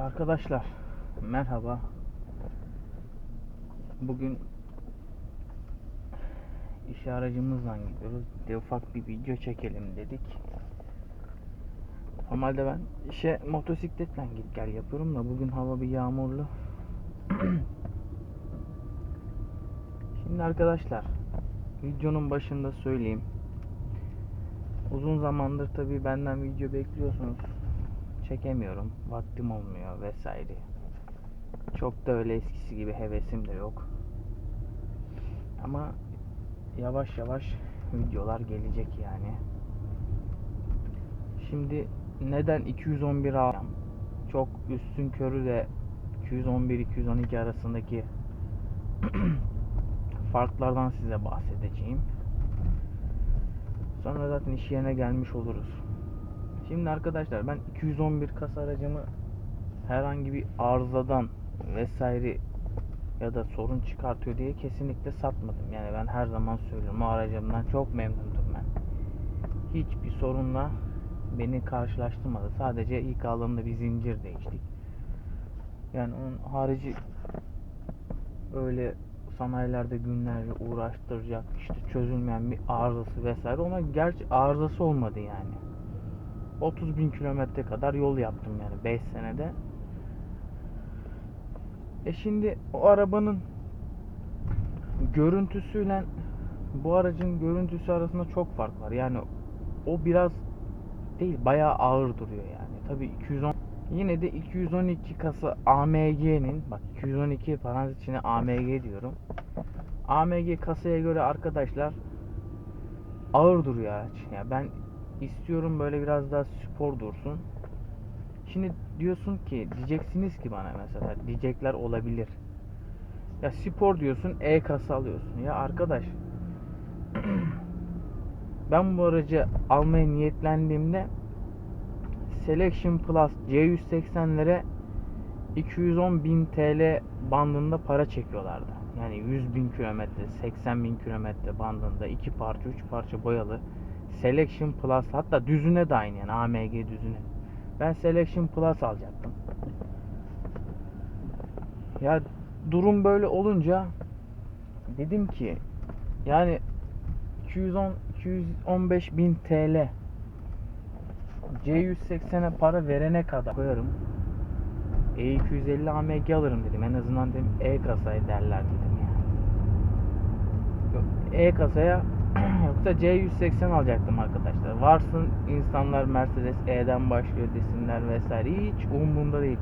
Arkadaşlar merhaba. Bugün iş aracımızla gidiyoruz. De ufak bir video çekelim dedik. Normalde ben işe motosikletle git gel yapıyorum da bugün hava bir yağmurlu. Şimdi arkadaşlar videonun başında söyleyeyim. Uzun zamandır tabii benden video bekliyorsunuz çekemiyorum. Vaktim olmuyor vesaire. Çok da öyle eskisi gibi hevesim de yok. Ama yavaş yavaş videolar gelecek yani. Şimdi neden 211 alacağım? Çok üstün körü de 211-212 arasındaki farklardan size bahsedeceğim. Sonra zaten iş yerine gelmiş oluruz. Şimdi arkadaşlar ben 211 kasa aracımı herhangi bir arızadan vesaire ya da sorun çıkartıyor diye kesinlikle satmadım. Yani ben her zaman söylüyorum o aracımdan çok memnundum ben. Hiçbir sorunla beni karşılaştırmadı. Sadece ilk aldığımda bir zincir değiştik. Yani onun harici öyle sanayilerde günlerce uğraştıracak işte çözülmeyen bir arızası vesaire ona gerçi arızası olmadı yani. 30 bin kilometre kadar yol yaptım yani 5 senede. E şimdi o arabanın görüntüsüyle bu aracın görüntüsü arasında çok fark var. Yani o biraz değil bayağı ağır duruyor yani. Tabi 210 yine de 212 kasa AMG'nin bak 212 parantez içine AMG diyorum. AMG kasaya göre arkadaşlar ağır duruyor araç. Yani ben istiyorum böyle biraz daha spor dursun. Şimdi diyorsun ki diyeceksiniz ki bana mesela diyecekler olabilir. Ya spor diyorsun E kasa alıyorsun. Ya arkadaş ben bu aracı almaya niyetlendiğimde Selection Plus C180'lere 210 bin TL bandında para çekiyorlardı. Yani 100 bin kilometre, 80 bin kilometre bandında iki parça, üç parça boyalı Selection Plus hatta düzüne de aynı yani AMG düzüne. Ben Selection Plus alacaktım. Ya durum böyle olunca dedim ki yani 210 215 bin TL C180'e para verene kadar koyarım. E250 AMG alırım dedim. En azından dedim E kasayı derler dedim yani. E kasaya Yoksa C180 alacaktım arkadaşlar. Varsın insanlar Mercedes E'den başlıyor desinler vesaire. Hiç umurumda değil.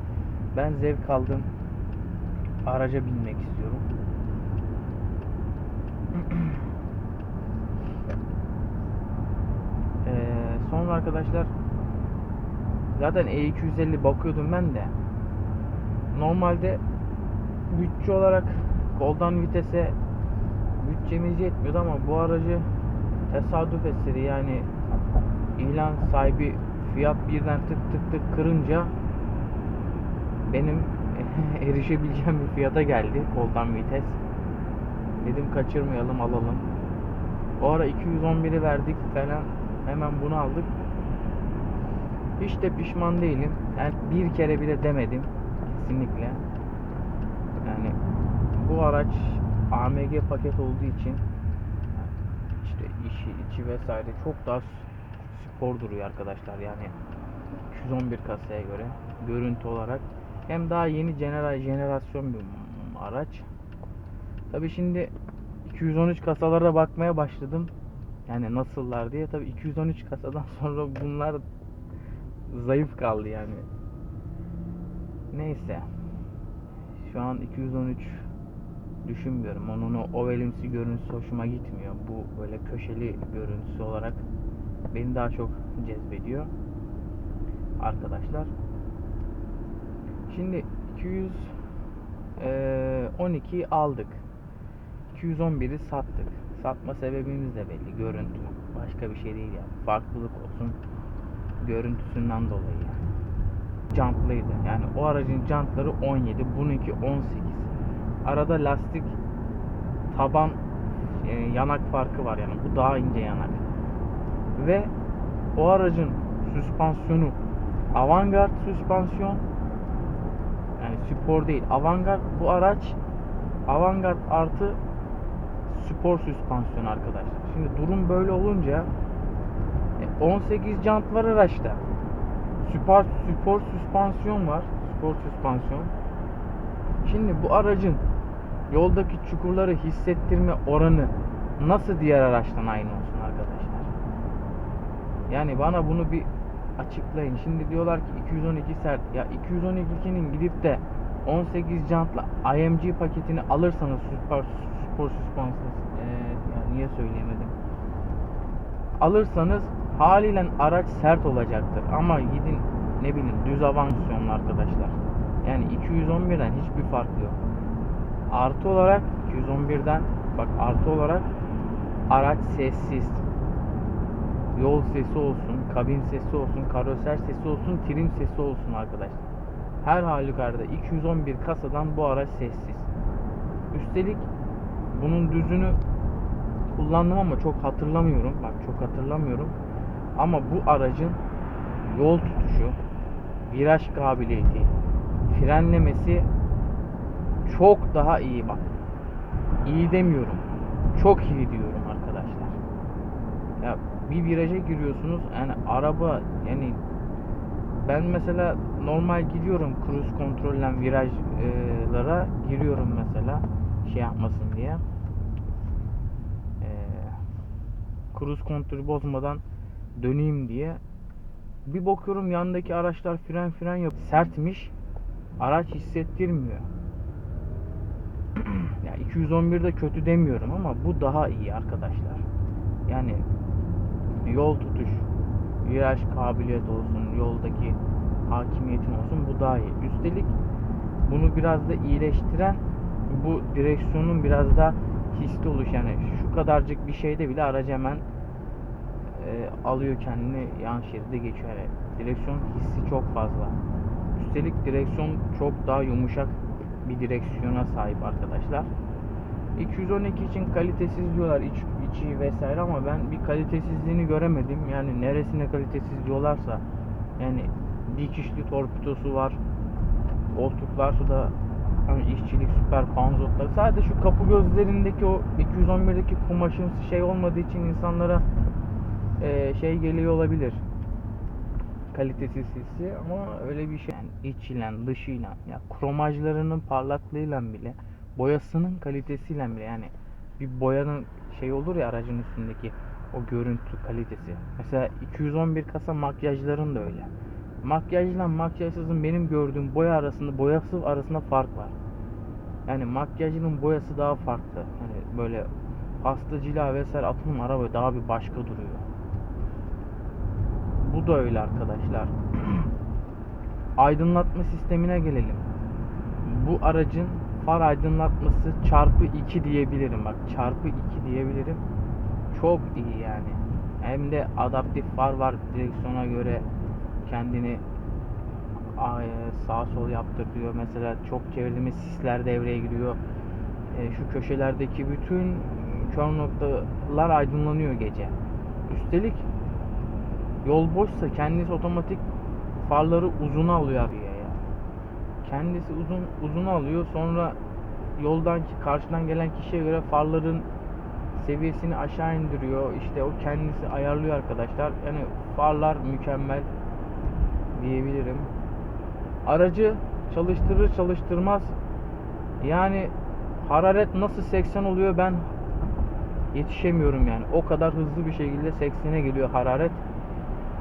Ben zevk aldım. Araca binmek istiyorum. ee, sonra arkadaşlar zaten E250 bakıyordum ben de. Normalde bütçe olarak koldan vitese bütçemiz yetmiyordu ama bu aracı tesadüf eseri yani ilan sahibi fiyat birden tık tık tık kırınca benim erişebileceğim bir fiyata geldi koldan vites. Dedim kaçırmayalım alalım. O ara 211'i verdik falan hemen bunu aldık. Hiç de pişman değilim. Yani bir kere bile demedim kesinlikle. Yani bu araç AMG paket olduğu için işte işi içi vesaire çok daha spor duruyor arkadaşlar yani 211 kasaya göre görüntü olarak hem daha yeni genera jenerasyon bir araç. Tabi şimdi 213 kasalara bakmaya başladım. Yani nasıllar diye. Tabi 213 kasadan sonra bunlar zayıf kaldı yani. Neyse. Şu an 213 düşünmüyorum. Onun o ovalimsi görüntüsü hoşuma gitmiyor. Bu böyle köşeli görüntüsü olarak beni daha çok cezbediyor. Arkadaşlar. Şimdi 212 aldık. 211'i sattık. Satma sebebimiz de belli. Görüntü. Başka bir şey değil yani. Farklılık olsun. Görüntüsünden dolayı yani. Jantlıydı. Yani o aracın jantları 17. Bununki 18 arada lastik taban e, yanak farkı var yani bu daha ince yanak ve o aracın süspansiyonu avantgard süspansiyon spor değil. Avantgard bu araç Avantgard artı spor süspansiyon arkadaşlar. Şimdi durum böyle olunca e, 18 jant var araçta. Süper spor süspansiyon var. Spor süspansiyon. Şimdi bu aracın yoldaki çukurları hissettirme oranı nasıl diğer araçtan aynı olsun arkadaşlar? Yani bana bunu bir açıklayın. Şimdi diyorlar ki 212 sert. Ya 212'nin gidip de 18 jantla IMG paketini alırsanız süper spor süspansiyon ee, ya niye söyleyemedim? Alırsanız haliyle araç sert olacaktır. Ama gidin ne bileyim düz avansiyonlu arkadaşlar. Yani 211'den hiçbir farkı yok. Artı olarak 211'den bak artı olarak araç sessiz. Yol sesi olsun, kabin sesi olsun, karoser sesi olsun, trim sesi olsun arkadaşlar. Her halükarda 211 kasadan bu araç sessiz. Üstelik bunun düzünü kullandım ama çok hatırlamıyorum. Bak çok hatırlamıyorum. Ama bu aracın yol tutuşu, viraj kabiliyeti, frenlemesi çok daha iyi bak. İyi demiyorum. Çok iyi diyorum arkadaşlar. Ya bir viraja giriyorsunuz yani araba yani ben mesela normal gidiyorum cruise kontrollen virajlara giriyorum mesela şey yapmasın diye. Ee, cruise kontrolü bozmadan döneyim diye. Bir bakıyorum yandaki araçlar fren fren yap sertmiş. Araç hissettirmiyor. ya 211'de kötü demiyorum ama bu daha iyi arkadaşlar. Yani yol tutuş, viraj kabiliyet olsun, yoldaki hakimiyetin olsun bu daha iyi. Üstelik bunu biraz da iyileştiren bu direksiyonun biraz da hisli oluş yani şu kadarcık bir şeyde bile aracı hemen e, alıyor kendini yan şeride geçiyor. Yani direksiyon hissi çok fazla. Üstelik direksiyon çok daha yumuşak bir direksiyona sahip arkadaşlar. 212 için kalitesiz diyorlar iç, içi vesaire ama ben bir kalitesizliğini göremedim. Yani neresine kalitesiz diyorlarsa yani dikişli torpidosu var. Koltuklar da hani işçilik süper panzotlar. Sadece şu kapı gözlerindeki o 211'deki kumaşın şey olmadığı için insanlara e, şey geliyor olabilir. Kalitesiz hissi ama öyle bir şey yani içiyle dışıyla ya kromajlarının parlaklığıyla bile boyasının kalitesiyle bile yani bir boyanın şey olur ya aracın üstündeki o görüntü kalitesi. Mesela 211 kasa makyajların da öyle. Makyajla makyajsızın benim gördüğüm boya arasında boyası arasında fark var. Yani makyajının boyası daha farklı. Hani böyle pastacıyla vesaire atılım araba daha bir başka duruyor. Bu da öyle arkadaşlar. Aydınlatma sistemine gelelim. Bu aracın far aydınlatması çarpı 2 diyebilirim. Bak çarpı 2 diyebilirim. Çok iyi yani. Hem de adaptif far var direksiyona göre kendini sağ sol yaptırıyor. Mesela çok çevirdiğimiz sisler devreye giriyor. E, şu köşelerdeki bütün kör noktalar aydınlanıyor gece. Üstelik yol boşsa kendisi otomatik farları uzuna alıyor abi ya. Kendisi uzun uzun alıyor. Sonra yoldan karşıdan gelen kişiye göre farların seviyesini aşağı indiriyor. İşte o kendisi ayarlıyor arkadaşlar. Yani farlar mükemmel diyebilirim. Aracı çalıştırır çalıştırmaz yani hararet nasıl 80 oluyor ben yetişemiyorum yani. O kadar hızlı bir şekilde 80'e geliyor hararet.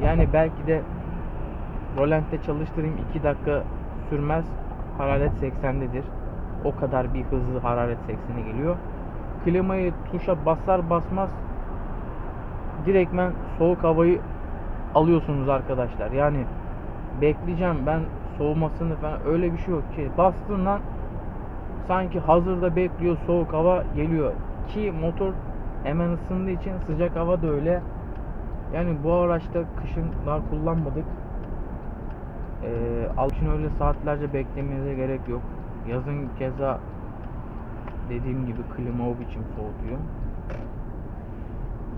Yani belki de rolante çalıştırayım 2 dakika sürmez. Hararet 80'dedir. O kadar bir hızlı hararet 80'e geliyor. Klimayı tuşa basar basmaz direktmen soğuk havayı alıyorsunuz arkadaşlar. Yani bekleyeceğim ben soğumasını falan öyle bir şey yok ki. Bastığından sanki hazırda bekliyor soğuk hava geliyor. Ki motor hemen ısındığı için sıcak hava da öyle. Yani bu araçta kışın daha kullanmadık. Ee, al için öyle saatlerce beklemenize gerek yok. Yazın keza dediğim gibi klima o biçim soğutuyor.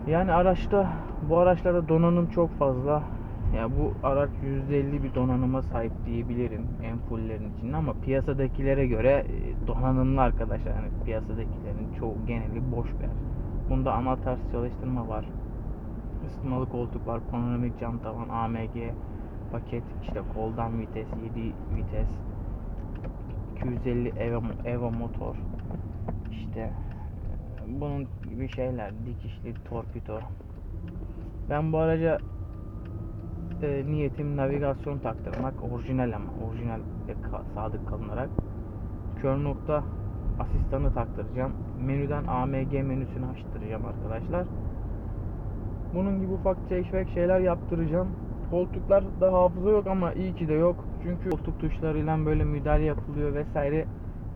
Yani araçta bu araçlarda donanım çok fazla. Ya bu araç %50 bir donanıma sahip diyebilirim en fulllerin içinde ama piyasadakilere göre e, donanımlı arkadaşlar. Yani piyasadakilerin çoğu geneli boş bir. Bunda anahtar çalıştırma var. Isıtmalı koltuk var, panoramik cam tavan, AMG paket, işte koldan vites, 7 vites, 250 Evo, Evo motor, işte e, bunun gibi şeyler, dikişli torpido. Ben bu araca e, niyetim navigasyon taktırmak, orijinal ama orijinal sadık kalınarak. Kör nokta asistanı taktıracağım. Menüden AMG menüsünü açtıracağım arkadaşlar. Bunun gibi ufak keşfek şeyler yaptıracağım. Koltuklarda hafıza yok ama iyi ki de yok. Çünkü koltuk tuşlarıyla böyle müdahale yapılıyor vesaire.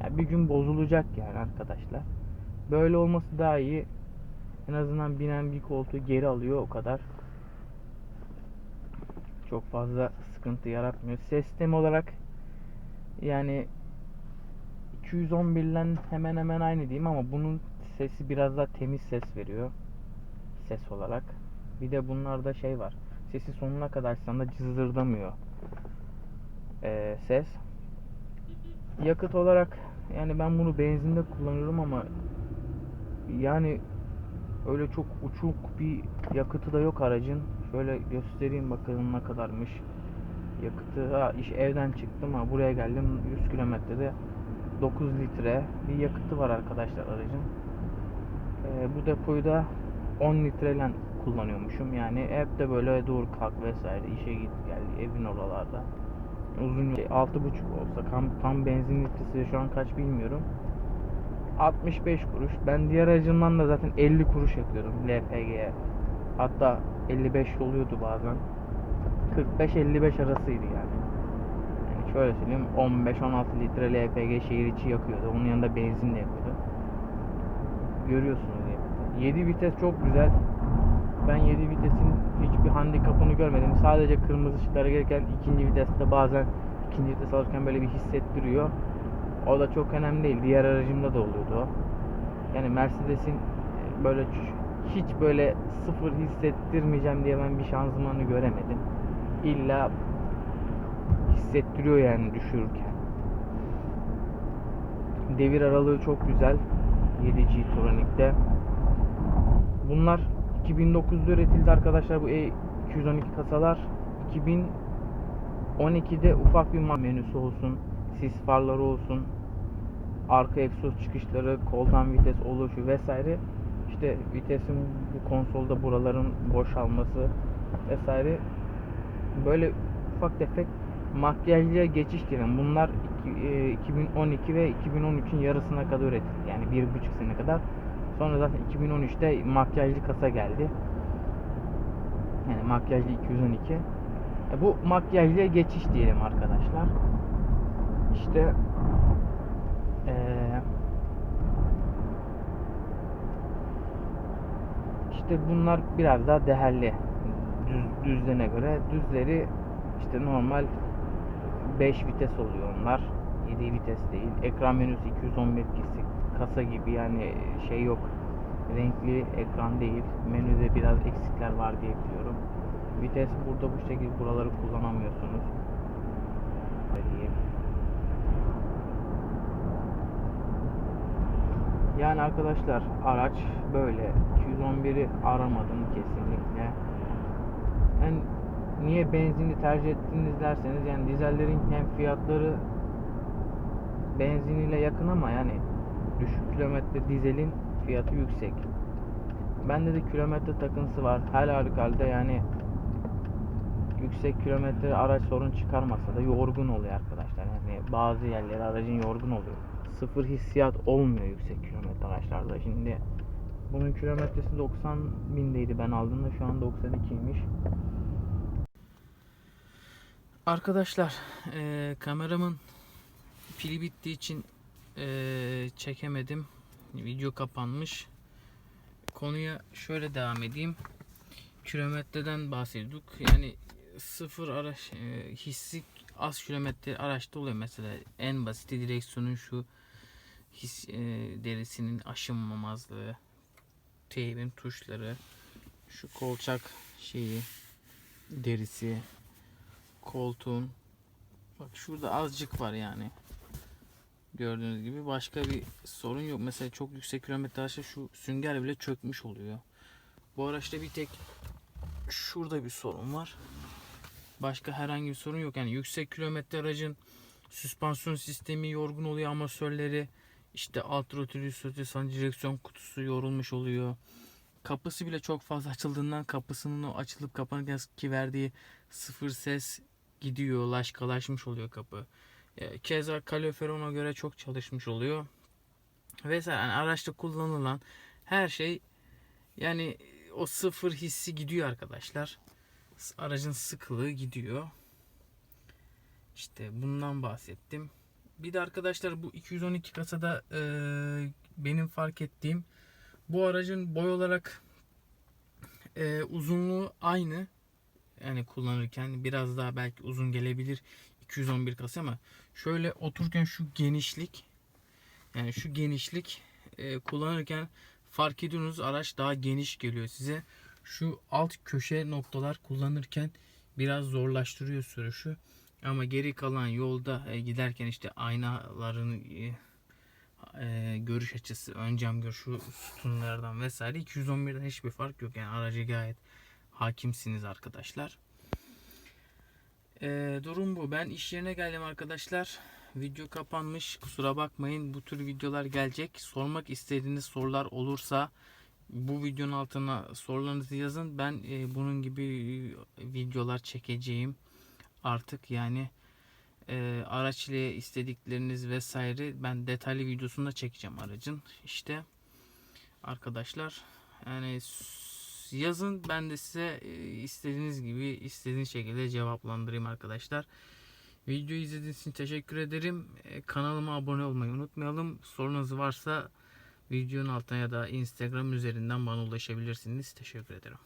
Yani bir gün bozulacak yani arkadaşlar. Böyle olması daha iyi. En azından binen bir koltuğu geri alıyor o kadar. Çok fazla sıkıntı yaratmıyor. Ses sistemi olarak yani 211 ile hemen hemen aynı diyeyim ama bunun sesi biraz daha temiz ses veriyor. Ses olarak. Bir de bunlarda şey var. Sesi sonuna kadar açsan da cızırdamıyor. Ee, ses. Yakıt olarak yani ben bunu benzinde kullanıyorum ama yani öyle çok uçuk bir yakıtı da yok aracın. Şöyle göstereyim bakalım ne kadarmış. Yakıtı ha iş evden çıktım ha buraya geldim 100 kilometrede 9 litre bir yakıtı var arkadaşlar aracın. Ee, bu depoyu da 10 litreyle kullanıyormuşum. Yani hep de böyle dur kalk vesaire işe git gel evin oralarda. Uzun yol 6,5 olsa tam, tam benzin litresi şu an kaç bilmiyorum. 65 kuruş. Ben diğer aracımdan da zaten 50 kuruş yakıyordum LPG'ye. Hatta 55 oluyordu bazen. 45-55 arasıydı yani. Yani şöyle söyleyeyim 15-16 litre LPG şehir içi yakıyordu. Onun yanında benzin de yakıyordu. Görüyorsunuz ya. 7 vites çok güzel. Ben 7 vitesin hiçbir handikapını görmedim. Sadece kırmızı ışıklara gelirken ikinci viteste bazen ikinci vites alırken böyle bir hissettiriyor. O da çok önemli değil. Diğer aracımda da oluyordu o. Yani Mercedes'in böyle ç- hiç böyle sıfır hissettirmeyeceğim diye ben bir şanzımanı göremedim. İlla hissettiriyor yani düşürürken. Devir aralığı çok güzel. 7G Tronic'te. Bunlar 2009'da üretildi arkadaşlar bu E212 kasalar. 2012'de ufak bir menüsü olsun, sis farları olsun, arka egzoz çıkışları, koldan vites oluşu vesaire. İşte vitesin bu konsolda buraların boşalması vesaire. Böyle ufak tefek makyajlıya geçiş diyelim. Bunlar iki- e, 2012 ve 2013'ün yarısına kadar üretildi. Yani bir buçuk sene kadar. Sonra zaten 2013'te makyajlı kasa geldi. Yani makyajlı 212. E, bu makyajlıya geçiş diyelim arkadaşlar. İşte eee işte bunlar biraz daha değerli düz, düzlerine göre. Düzleri işte normal 5 vites oluyor onlar. 7 vites değil. Ekran menüsü 211 kisi kasa gibi yani şey yok. Renkli ekran değil. Menüde biraz eksikler var diye biliyorum. Vites burada bu şekilde buraları kullanamıyorsunuz. Yani arkadaşlar araç böyle 211'i aramadım kesinlikle. Ben niye benzinli tercih ettiniz derseniz yani dizellerin hem fiyatları benziniyle yakın ama yani düşük kilometre dizelin fiyatı yüksek. Bende de kilometre takıntısı var. Her halükarda yani yüksek kilometre araç sorun çıkarmasa da yorgun oluyor arkadaşlar. Yani bazı yerleri aracın yorgun oluyor. Sıfır hissiyat olmuyor yüksek kilometre araçlarda. Şimdi bunun kilometresi 90 bindeydi ben aldığımda şu an 92'ymiş. Arkadaşlar eee, kameramın pili bittiği için eee, çekemedim. Video kapanmış. Konuya şöyle devam edeyim. Kilometreden bahsediyorduk. Yani sıfır araç eee, hissi az kilometre araçta oluyor mesela. En basiti direksiyonun şu his eee, derisinin aşınmamazlığı, teybin tuşları, şu kolçak şeyi, derisi, koltuğun. Bak şurada azıcık var yani. Gördüğünüz gibi başka bir sorun yok. Mesela çok yüksek kilometre araçta şu sünger bile çökmüş oluyor. Bu araçta bir tek şurada bir sorun var. Başka herhangi bir sorun yok. Yani yüksek kilometre aracın süspansiyon sistemi yorgun oluyor amasörleri işte alt rotörü sancı direksiyon kutusu yorulmuş oluyor. Kapısı bile çok fazla açıldığından kapısının o açılıp kapanırken ki verdiği sıfır ses gidiyor. Laşkalaşmış oluyor kapı. E, Keza kalorifer ona göre çok çalışmış oluyor. Vesaire yani araçta kullanılan her şey yani o sıfır hissi gidiyor arkadaşlar. Aracın sıkılığı gidiyor. İşte bundan bahsettim. Bir de arkadaşlar bu 212 kasada e, benim fark ettiğim bu aracın boy olarak e, uzunluğu aynı. Yani kullanırken biraz daha belki uzun gelebilir 211 kasa ama şöyle otururken şu genişlik yani şu genişlik e, kullanırken fark ediyorsunuz araç daha geniş geliyor size. Şu alt köşe noktalar kullanırken biraz zorlaştırıyor sürüşü. Ama geri kalan yolda e, giderken işte aynaların e, e, görüş açısı, ön cam görüş, şu sütunlardan vesaire 211'den hiçbir fark yok. Yani aracı gayet hakimsiniz arkadaşlar. E, durum bu. Ben iş yerine geldim arkadaşlar. Video kapanmış. Kusura bakmayın. Bu tür videolar gelecek. Sormak istediğiniz sorular olursa bu videonun altına sorularınızı yazın. Ben e, bunun gibi videolar çekeceğim artık yani e, araç ile istedikleriniz vesaire ben detaylı videosunu da çekeceğim aracın işte arkadaşlar yani yazın ben de size e, istediğiniz gibi istediğiniz şekilde cevaplandırayım arkadaşlar. Videoyu izlediğiniz için teşekkür ederim. E, kanalıma abone olmayı unutmayalım. Sorunuz varsa videonun altına ya da instagram üzerinden bana ulaşabilirsiniz. Teşekkür ederim